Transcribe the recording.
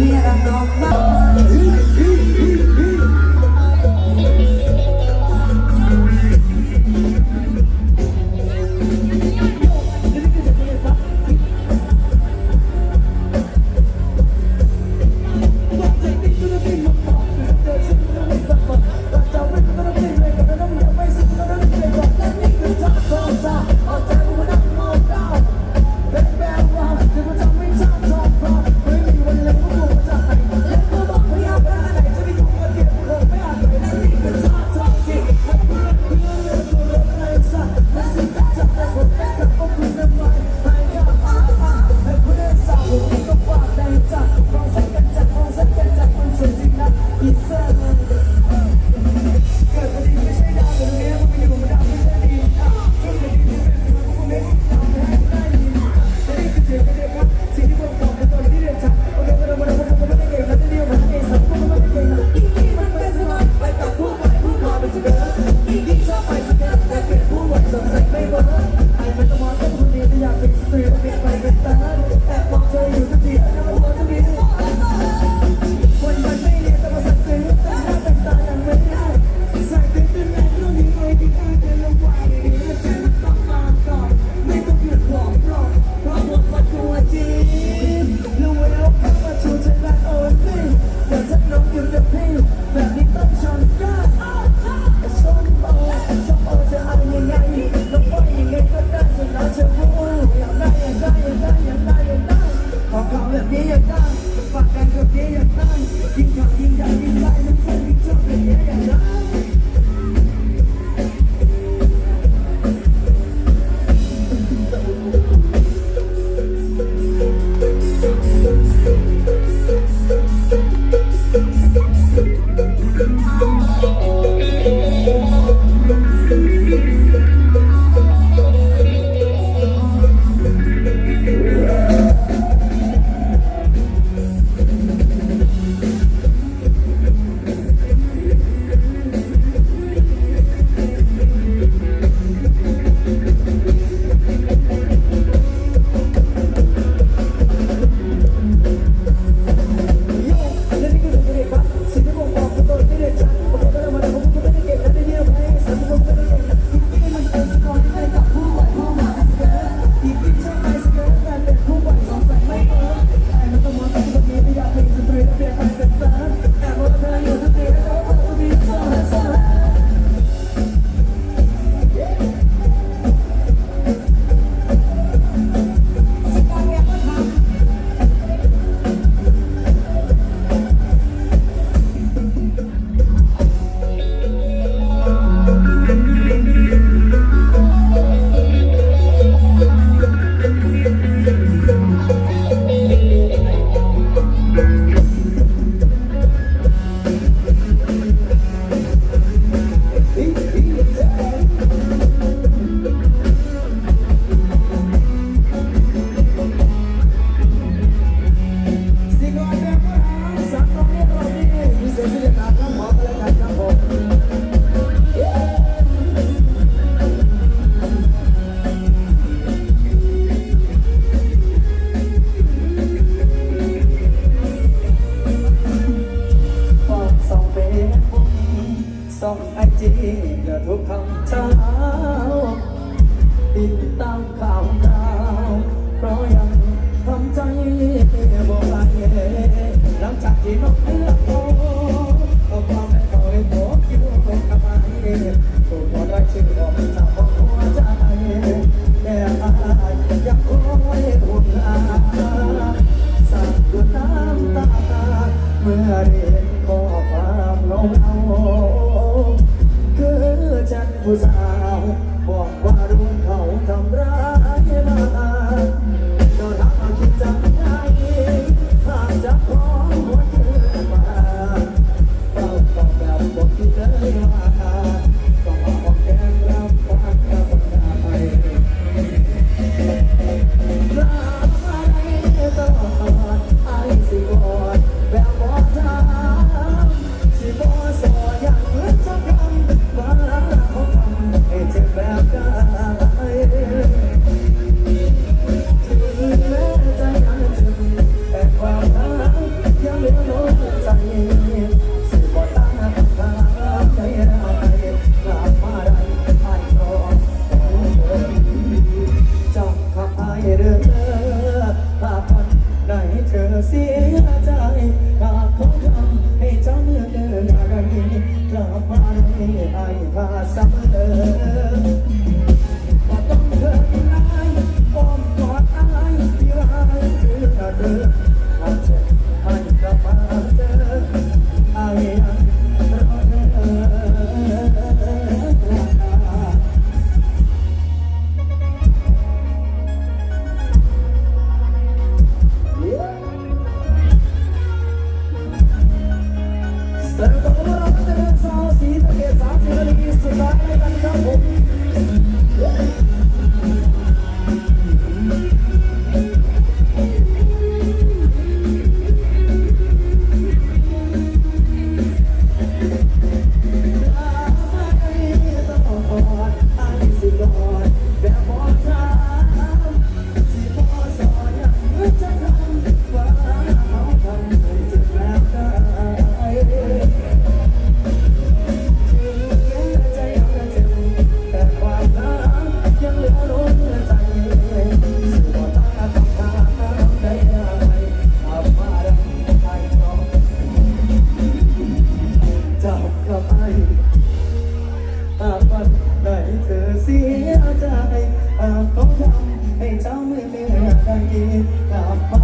มีรักดอกไม้ ตามข่าวคราวเพราะยังทำใจบ่ไหวหลังจากที่นกเลือกโตเอความให้เขาให้บอกอยู่กับทำไมถูกคนรักชื่อบอกจากหัวใจแต่อายยังคอยอุ่นอาสั่งด้วยน้ำตาเมื่อเรียนข้อความลงเอาคือฉันผู้สาว love. Oh, เจ้าไม่เลือกใครกลับมา